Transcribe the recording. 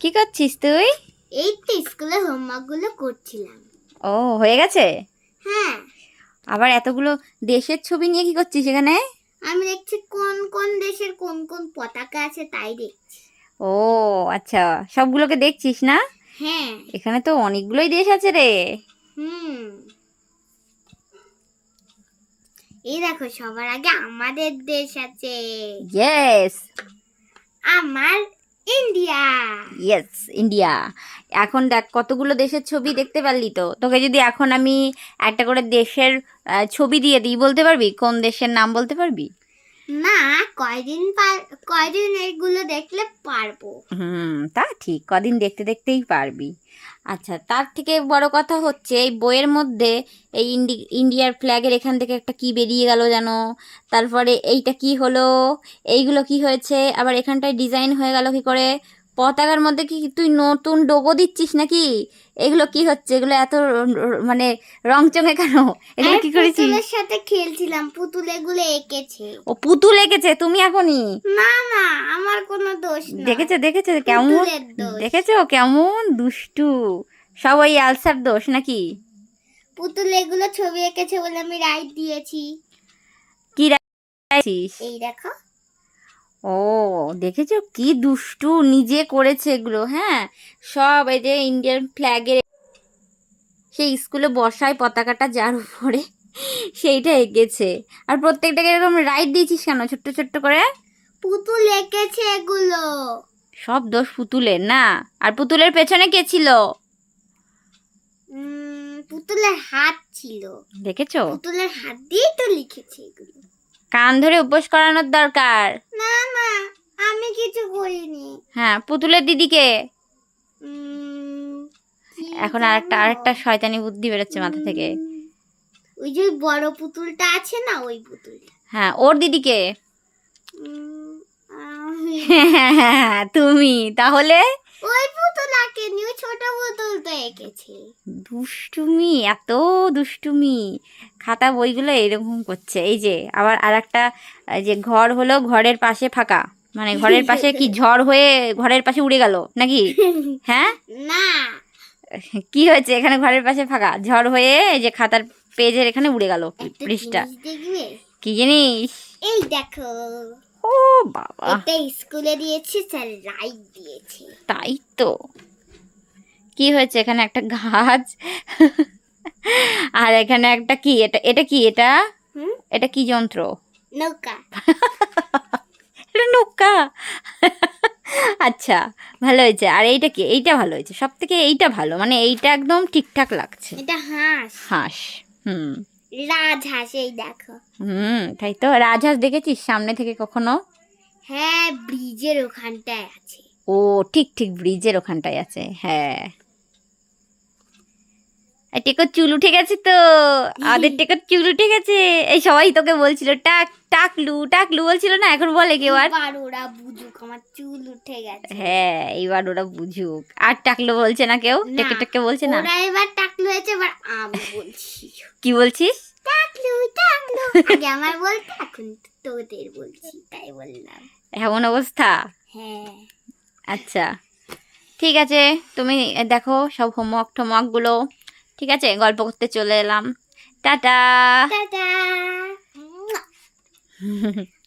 কি করছিস তুই? এই তো স্কুলে হোমওয়ার্কগুলো করছিলাম। ও হয়ে গেছে? হ্যাঁ। আবার এতগুলো দেশের ছবি নিয়ে কি করছিস এখানে? আমি দেখছি কোন কোন দেশের কোন কোন পতাকা আছে তাই দেখছি। ও আচ্ছা সবগুলোকে দেখছিস না? হ্যাঁ। এখানে তো অনেকগুলোই দেশ আছে রে। হুম। এই দেখো সবার আগে আমাদের দেশ আছে। ইয়েস আমার ইন্ডিয়া। ইয়েস ইন্ডিয়া এখন দেখ কতগুলো দেশের ছবি দেখতে পারলি তো? তোকে যদি এখন আমি একটা করে দেশের ছবি দিয়ে দিই বলতে পারবি? কোন দেশের নাম বলতে পারবি? না কয়দিন কয়দিন এইগুলো দেখলে পারব। হুম তা ঠিক কদিন দেখতে দেখতেই পারবি। আচ্ছা তার থেকে বড় কথা হচ্ছে এই বইয়ের মধ্যে এই ইন্ডি, ইন্ডিয়ার ফ্ল্যাগের এখান থেকে একটা কি বেরিয়ে গেল যেন, তারপরে এইটা কি হলো, এইগুলো কি হয়েছে, আবার এখানটায় ডিজাইন হয়ে গেল কি করে পতাকার মধ্যে কি তুই নতুন ডোবো দিচ্ছিস নাকি? এগুলো কি হচ্ছে? এগুলো এত মানে রং চঙে কেন? এগুলো কি করেছিস? পুতুলের সাথে খেলছিলাম পুতুল এগুলো এঁকেছে। ও পুতুল এঁকেছে? তুমি এখনই? না না আমার কোনো দোষ না। দেখেছ দেখেছ কেমন? দেখেছ কেমন দুষ্টু? সব ওই আলসার দোষ নাকি? পুতুল এগুলো ছবি এঁকেছে বলে আমি রাইট দিয়েছি। কি রাখছিস এই দেখো। ও দেখেছ? কি দুষ্টু নিজে করেছে এগুলো হ্যাঁ? সব এই যে ইন্ডিয়ান ফ্ল্যাগের সেই স্কুলে বসায় পতাকাটা যার উপরে সেইটা এঁকেছে। আর প্রত্যেকটাকে এরকম রাইট দিয়েছিস কেন? ছোট্ট ছোট্ট করে? পুতুল এঁকেছে এগুলো। সব দোষ পুতুলের না? আর পুতুলের পেছনে কে ছিল? পুতুলের হাত ছিল। দেখেছ? পুতুলের হাত দিয়ে তো লিখেছে এগুলো। কান ধরে উপোস করানোর দরকার। না না আমি কিছু করিনি। হ্যাঁ পুতুলের দিদিকে। এখন আরেকটা একটা আরেকটা শয়তানি বুদ্ধি বেরোচ্ছে মাথা থেকে। ওই যে বড় পুতুলটা আছে না ওই পুতুল হ্যাঁ ওর দিদিকে। তুমি তাহলে? ওই পুতুল আঁকেনি ওই ছোট পুতুল তো এঁকেছে। দুষ্টুমি এত দুষ্টুমি। খাতা বইগুলো এরকম করছে। এই যে আবার আর একটা যে ঘর হলো ঘরের পাশে ফাঁকা। মানে ঘরের পাশে কি ঝড় হয়ে ঘরের পাশে উড়ে গেল নাকি? হ্যাঁ? না। কি হয়েছে? এখানে ঘরের পাশে ফাঁকা। ঝড় হয়ে যে খাতার পেজের এখানে উড়ে গেল পৃষ্ঠা। কি জিনিস? এই দেখো। ও বাবা। এটা স্কুলে দিয়েছে স্যার রাইট দিয়েছে। তাই তো। কি হয়েছে এখানে একটা গাছ? আর এখানে একটা কি এটা এটা কি এটা? এটা কি যন্ত্র? নৌকা। এটা নৌকা? আচ্ছা ভালো হয়েছে। আর এইটা কি? এইটা ভালো হয়েছে। সব থেকে এইটা ভালো। মানে এইটা একদম ঠিকঠাক লাগছে। এটা হাঁস। হাঁস হুম। রাজহাঁস এই দেখো। হুম তাই তো? রাজহাঁস দেখেছিস সামনে থেকে কখনো? হ্যাঁ ব্রিজের ওখানটায় আছে। ও ঠিক ঠিক ব্রিজের ওখানটায় আছে। হ্যাঁ। টেকোর চুল উঠে গেছে তো। আমাদের টেকোর চুল উঠে গেছে। এই সবাই তোকে বলছিল টাক টাকলু টাকলু বলছিল না এখন বলে কেউ আর। ওরা বুঝুক আমার চুল উঠে গেছে। হ্যাঁ এইবার ওরা বুঝুক। আর টাকলু বলছে না কেউ? টেকে টেকে বলছে না? ওরা এবার টাকলু হয়েছে এবার আমি বলছি। কি বলছিস? টাকলু টাকলু। আগে আমার বলতে এখন তোদের বলছি তাই বললাম। এমন অবস্থা? হ্যাঁ। আচ্ছা। ঠিক আছে তুমি দেখো সব হোমওয়ার্ক টোমওয়ার্কগুলো ঠিক আছে? গল্প করতে চলে এলাম। টাটা! টাটা!